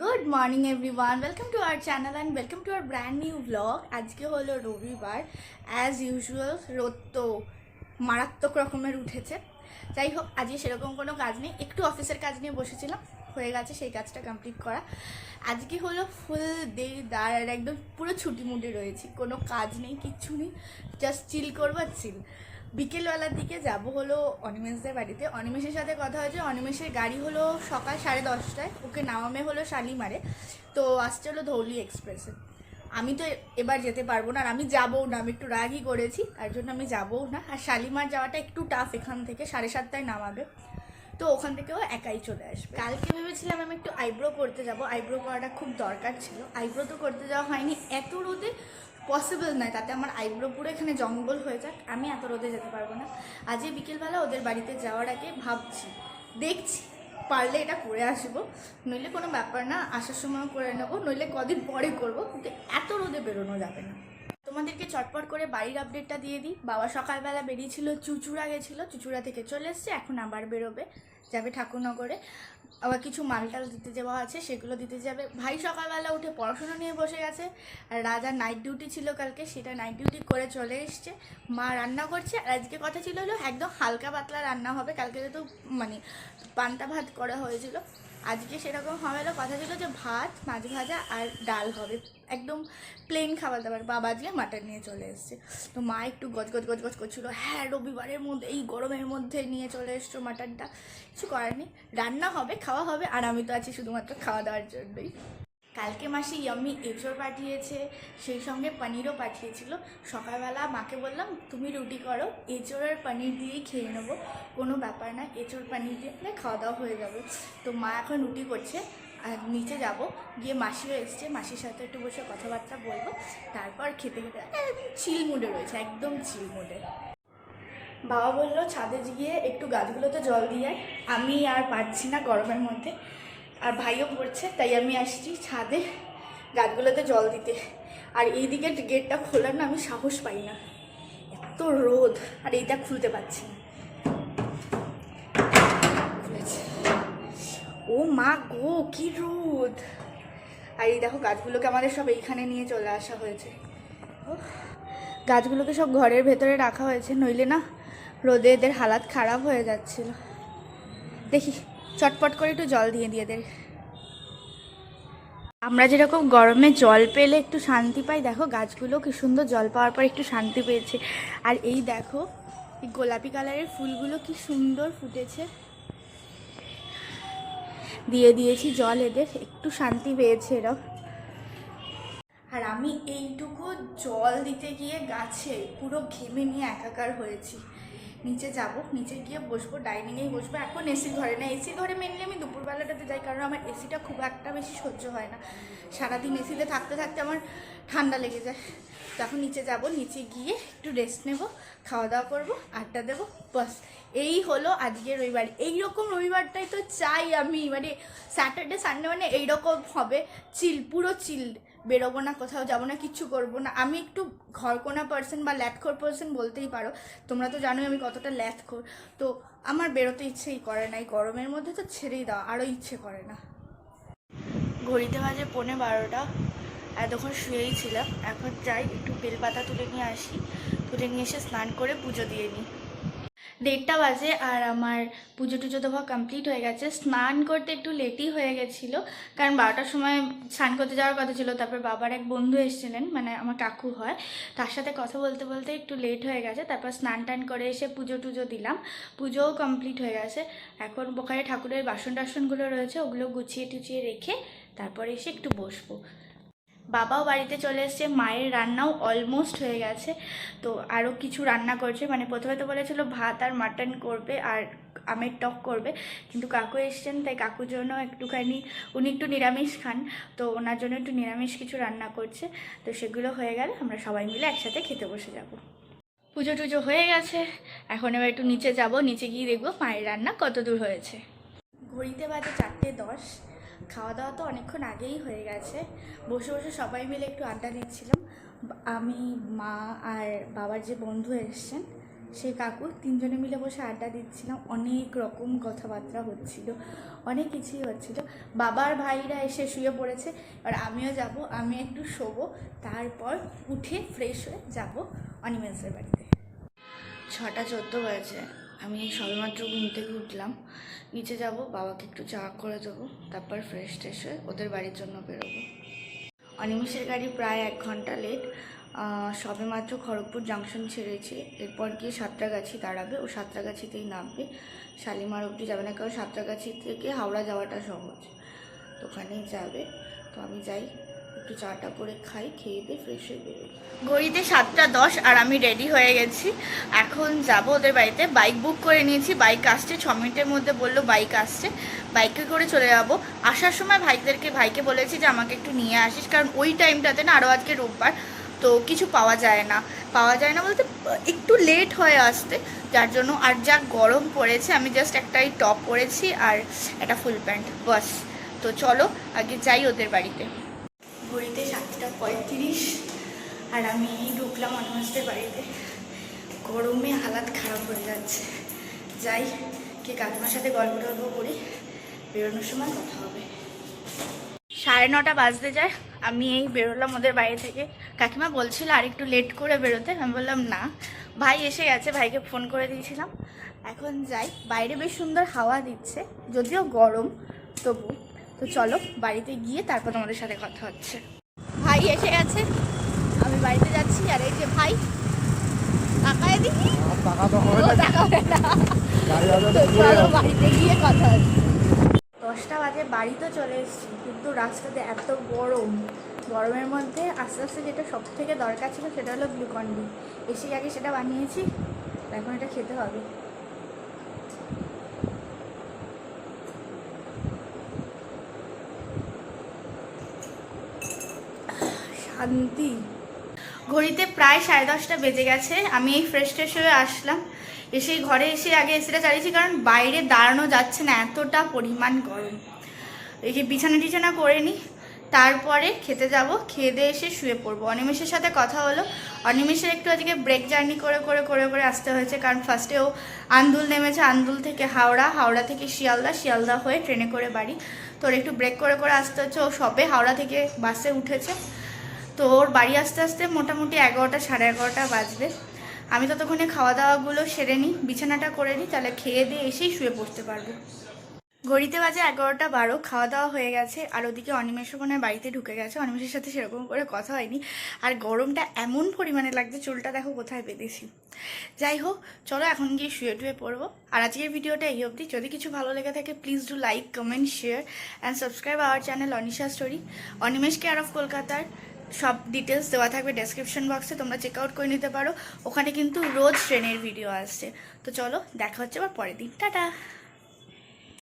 Good morning everyone welcome to our channel and welcome to our brand new blog আজকে হলো রবিবার as usual রোদ তো মারাত্মক রকমের উঠেছে। যাই হোক, আজকে সেরকম কোনো কাজ নেই। একটু অফিসের কাজ নিয়ে বসেছিলাম, হয়ে গেছে সেই কাজটা কমপ্লিট করা। আজকে হলো ফুল ডে দাঁড় একদম পুরো ছুটি মুটি রয়েছি। কোনো কাজ নেই, কিচ্ছু নেই। জাস্ট চিল করব আর চিল বিকেলবেলার দিকে যাব হলো অনিমেষদের বাড়িতে। অনিমেষের সাথে কথা হয়েছে, অনিমেষের গাড়ি হলো সকাল সাড়ে দশটায়, ওকে নামামে হলো শালিমারে। তো আসছে হলো ধৌলি এক্সপ্রেসে। আমি তো এবার যেতে পারব না, আর আমি যাবও না, আমি একটু রাগই করেছি, তার জন্য আমি যাবও না। আর শালিমার যাওয়াটা একটু টাফ এখান থেকে, সাড়ে সাতটায় নামাবে। তো ওখান থেকেও একাই চলে আসবে। কালকে ভেবেছিলাম আমি একটু আইব্রো করতে যাব। আইব্রো করাটা খুব দরকার ছিল। আইব্রো তো করতে যাওয়া হয়নি। এত রোদে পসিবল নয়। তাতে আমার আইব্রো পুরো এখানে জঙ্গল হয়ে যাক। আমি এত রোদে যেতে পারব না। আজকে বিকেলবেলা ওদের বাড়িতে যাওয়ার আগে ভাবছি, দেখছি, পারলে এটা করে আসব। নইলে কোনো ব্যাপার না, আসার সময় করে নেব। নইলে কদিন পরে করব। কিন্তু এত রোদে বেরোনো যাবে না। তোমাদেরকে চটপট করে বাড়ির আপডেটটা দিয়ে দিই। বাবা সকালবেলা বেরিয়েছিল, চুচুড়া গেছিল, চুচুড়া থেকে চলে এসছে, এখন আবার বেরোবে, যাবে ঠাকুরনগরে। আবার কিছু মালটাল দিতে যাওয়া আছে, সেগুলো দিতে যাবে। ভাই সকালবেলা উঠে পড়াশোনা নিয়ে বসে গেছে, আর রাজার নাইট ডিউটি ছিল কালকে, সেটা নাইট ডিউটি করে চলে এসছে। মা রান্না করছে, আর আজকে কথা ছিল হলো একদম হালকা পাতলা রান্না হবে, কালকে তো মানে পান্তা ভাত করা হয়েছিল। আজকে সেরকম হবে না কথা ছিল যে ভাত, মাছ ভাজা আর ডাল হবে। একদম প্লেন খাবার দাবার। বাবা আজকে মাটন নিয়ে চলে এসছে। তো মা একটু গজ গজ গজ গজ করছিল। হ্যাঁ রবিবারের মধ্যে, এই গরমের মধ্যে নিয়ে চলে এসছো মাটনটা কিছু করার নেই। রান্না হবে, খাওয়া হবে, আর আমি তো আছি শুধুমাত্র খাওয়া দাওয়ার জন্যই। কালকে মাসি ইয়াম্মি এঁচড় পাঠিয়েছে, সেই সঙ্গে পনিরও পাঠিয়েছিল। সকালবেলা মাকে বললাম, তুমি রুটি করো এঁচড় আর পনির দিয়েই খেয়ে নেব। কোনো ব্যাপার না এঁচড় পনির দিয়ে খাওয়া দাওয়া হয়ে যাবে। তো মা এখন রুটি করছে, আর নিচে যাব। গিয়ে মাসিও এসছে, মাসির সাথে একটু বসে কথাবার্তা বলব। তারপর খেতে খেতে চিল মুডে রয়েছে, একদম চিল মুডে বাবা বলল, ছাদে গিয়ে একটু গাছগুলোতে জল দিয়ে। আমি আর পারছি না গরমের মধ্যে। আর ভাইও পড়ছে, তাই আমি আসছি ছাদে গাছগুলোতে জল দিতে। আর এই এইদিকে গেটটা খোলার না আমি সাহস পাই না। এত রোদ, আর এইটা খুলতে পারছি না। ও মা গো, কি রোদ। আর এই দেখো গাছগুলোকে আমাদের সব এইখানে নিয়ে চলে আসা হয়েছে। গাছগুলোকে সব ঘরের ভেতরে রাখা হয়েছে, নইলে না রোদে এদের হালাত খারাপ হয়ে যাচ্ছিল। দেখি চটপট করে একটু জল দিয়ে দিয়ে দে। আমরা যেরকম গরমে জল পেলে একটু শান্তি পাই, দেখো গাছগুলো কি সুন্দর জল পাওয়ার পর একটু শান্তি পেয়েছে। আর এই দেখো, এই গোলাপি কালারের ফুলগুলো কি সুন্দর ফুটেছে। দিয়ে দিয়েছি জল এদের, একটু শান্তি পেয়েছে এরা। আর আমি এইটুকু জল দিতে গিয়ে গাছে পুরো ঘেমে নিয়ে একাকার হয়েছি। নিচে যাব, নিচে গিয়ে বসবো ডাইনিংয়েই বসবো। এখন এসি ঘরে না এসি ঘরে মেনলি আমি দুপুরবেলাটাতে যাই, কারণ আমার এসিটা খুব একটা বেশি সহ্য হয় না। সারাদিন এসিতে থাকতে থাকতে আমার ঠান্ডা লেগে যায়। তখন নিচে যাব, নিচে গিয়ে একটু রেস্ট নেব, খাওয়া দাওয়া করব, আড্ডা দেবো, বাস। এই হলো আজকে রবিবার। এইরকম রবিবারটাই তো চাই আমি মানে স্যাটারডে সানডে মানে এইরকম হবে। চিল পুরো চিল বেরোবো না, কোথাও যাব না কিচ্ছু করব না। আমি একটু ঘরকোনা পার্সন বা ল্যাথখোর পার্সন বলতেই পারো। তোমরা তো জানোই আমি কতটা ল্যাথখোর। তো আমার বেরোতে ইচ্ছেই করে না, এই গরমের মধ্যে তো ছেড়েই দাও আরও ইচ্ছে করে না। ঘড়িতে বাজে পৌনে বারোটা, এতক্ষণ শুয়েই ছিলাম। এখন যাই, একটু বেলপাতা তুলে নিয়ে আসি। তুলে নিয়ে এসে স্নান করে পুজো দিয়ে নিই। দেড়টা বাজে আর আমার পুজো টুজো দেওয়া কমপ্লিট হয়ে গেছে। স্নান করতে একটু লেটই হয়ে গেছিল, কারণ বারোটার সময় স্নান করতে যাওয়ার কথা ছিল। তারপর বাবার এক বন্ধু এসেছিলেন মানে আমার কাকু হয়। তার সাথে কথা বলতে বলতে একটু লেট হয়ে গেছে। তারপর স্নান টান করে এসে পুজো টুজো দিলাম। পুজোও কমপ্লিট হয়ে গেছে। এখন ওখানে ঠাকুরের বাসন টাসনগুলো রয়েছে, ওগুলো গুছিয়ে টুচিয়ে রেখে তারপরে এসে একটু বসবো। বাবাও বাড়িতে চলে এসছে, মায়ের রান্নাও অলমোস্ট হয়ে গেছে। তো আরও কিছু রান্না করছে মানে প্রথমে তো বলেছিল ভাত আর মাটন করবে আর আমের টক করবে, কিন্তু কাকু এসছেন, তাই কাকুর জন্য একটুখানি, উনি একটু নিরামিষ খান, তো ওনার জন্য একটু নিরামিষ কিছু রান্না করছে। তো সেগুলো হয়ে গেলে আমরা সবাই মিলে একসাথে খেতে বসে যাব। পুজো টুজো হয়ে গেছে, এখন এবার একটু নিচে যাব, নিচে গিয়ে দেখব মায়ের রান্না কত দূর হয়েছে। ঘড়িতে বাজে চারটে দশ। খাওয়া দাওয়া তো অনেকক্ষণ আগেই হয়ে গেছে। বসে বসে সবাই মিলে একটু আড্ডা দিচ্ছিলাম। আমি, মা আর বাবার যে বন্ধু এসছেন, সেই কাকু তিনজনে মিলে বসে আড্ডা দিচ্ছিলাম। অনেক রকম কথাবার্তা হচ্ছিল, অনেক কিছুই হচ্ছিল। বাবার ভাইরা এসে শুয়ে পড়েছে, এবার আমিও যাব, আমি একটু শোবো, তারপর উঠে ফ্রেশ হয়ে যাব অনিমেষের বাড়িতে। ছটা চোদ্দ বাজে আমি সবেমাত্র ঘুম থেকে উঠলাম। নিচে যাব, বাবাকে একটু চা করে দেবো, তারপর ফ্রেশ ট্রেশ হয়ে ওদের বাড়ির জন্য বেরোবো। অনিমেষের গাড়ি প্রায় এক ঘণ্টা লেট সবে মাত্র খড়গপুর জাংশন ছেড়েছে। এরপর গিয়ে সাঁতরাগাছি দাঁড়াবে, ও সাঁতরাগাছিতেই নামবে। শালিমার অবধি যাবে না, কারণ সাঁতরাগাছি থেকে হাওড়া যাওয়াটা সহজ। ওখানেই যাবে। তো আমি যাই। একটু চাটা করে খাই, খেয়ে দিয়ে ফ্রেশ হয়ে বেরোই। ঘড়িতে সাতটা দশ আর আমি রেডি হয়ে গেছি। এখন যাব ওদের বাড়িতে। বাইক বুক করে নিয়েছি। বাইক আসছে, ছ মিনিটের মধ্যে বলল বাইক আসছে। বাইকে করে চলে যাব। আসার সময় ভাইদেরকে, ভাইকে বলেছি যে আমাকে একটু নিয়ে আসিস, কারণ ওই টাইমটাতে না আরও আজকে রোববার, তো কিছু পাওয়া যায় না। পাওয়া যায় না বলতে একটু লেট হয়ে আসতে, যার জন্য আর যা গরম পড়েছে, আমি জাস্ট একটাই টপ পরেছি আর একটা ফুল প্যান্ট বাস। তো চলো, আগে যাই ওদের বাড়িতে। ঘড়িতে সাতটা পঁয়ত্রিশ, আর আমি ঢুকলাম অনমাসদের বাড়িতে। গরমে হালাত খারাপ হয়ে যাচ্ছে। যাই, কে কাকিমার সাথে গল্প টল্প করি, বেরোনোর সময় কথা হবে। সাড়ে নটা বাজতে যায়, আমি এই বেরোলাম ওদের বাড়ি থেকে। কাকিমা বলছিল আর একটু লেট করে বেরোতে, আমি বললাম, না। ভাই এসে গেছে, ভাইকে ফোন করে দিয়েছিলাম। এখন যাই, বাইরে বেশ সুন্দর হাওয়া দিচ্ছে, যদিও গরম তবু তো চলো বাড়িতে গিয়ে তারপর তোমাদের সাথে কথা হচ্ছে। ভাই এসে গেছে। আমি বাড়িতে যাচ্ছি আর এই যে ভাই তাকায় দিই টাকা তো ও হবে না। তাকাবে না। গাড়ি হবে তো ঘুরে চলো বাড়িতে গিয়ে কথা হচ্ছে। দশটা বাজে বাড়ি তো চলে এসেছি কিন্তু রাস্তাতে এত গরম। গরমের মধ্যে আস্তে আস্তে যেটা সব থেকে দরকার ছিল সেটা হলো গ্লুকন ডি এসে আগে সেটা বানিয়েছি এখন এটা খেতে হবে। শান্তি। ঘড়িতে প্রায় সাড়ে দশটা বেজে গেছে। আমি এই ফ্রেশ ট্রেশ হয়ে আসলাম। এসে ঘরে এসে আগে এসিটা চালিয়েছি, কারণ বাইরে দাঁড়ানো যাচ্ছে না, এতটা পরিমাণ গরম। যে বিছানা টিছানা করে নিই তারপরে খেতে যাব। খেয়ে দিয়ে এসে শুয়ে পড়ব। অনিমেষের সাথে কথা হলো। অনিমেষের একটু আজকে ব্রেক জার্নি করে করে করে করে আসতে হয়েছে, কারণ ফার্স্টে ও আন্দুল নেমেছে, আন্দুল থেকে হাওড়া হাওড়া থেকে শিয়ালদা শিয়ালদা হয়ে ট্রেনে করে বাড়ি। তোর একটু ব্রেক করে করে আসতে হচ্ছে। ও সবে হাওড়া থেকে বাসে উঠেছে। তো ওর বাড়ি আসতে আসতে মোটামুটি এগারোটা, সাড়ে এগারোটা বাজবে। আমি ততক্ষণে খাওয়া দাওয়াগুলো সেরে নিই, বিছানাটা করে নিই, তাহলে খেয়ে দিয়ে এসেই শুয়ে পড়তে পারব। ঘড়িতে বাজে এগারোটা বারো খাওয়া দাওয়া হয়ে গেছে, আর ওদিকে অনিমেষ মনে বাড়িতে ঢুকে গেছে। অনিমেষের সাথে সেরকম করে কথা হয়নি। আর গরমটা এমন পরিমাণে লাগছে, চুলটা দেখো কোথায় বেঁধেছি। যাই হোক, চলো এখন গিয়ে শুয়ে টুয়ে পড়ব। আর আজকের ভিডিওটা এই অবধি। যদি কিছু ভালো লেগে থাকে please do like comment share and subscribe our channel Anisha story Animesh care of কলকাতার সব ডিটেলস দেওয়া থাকবে ডেসক্রিপশন বক্সে তোমরা চেক আউট করে নিতে পারো। ওখানে কিন্তু রোজ ট্রেনের ভিডিও আসছে। তো চলো, দেখা হচ্ছে আবার পরের দিন। টাটা!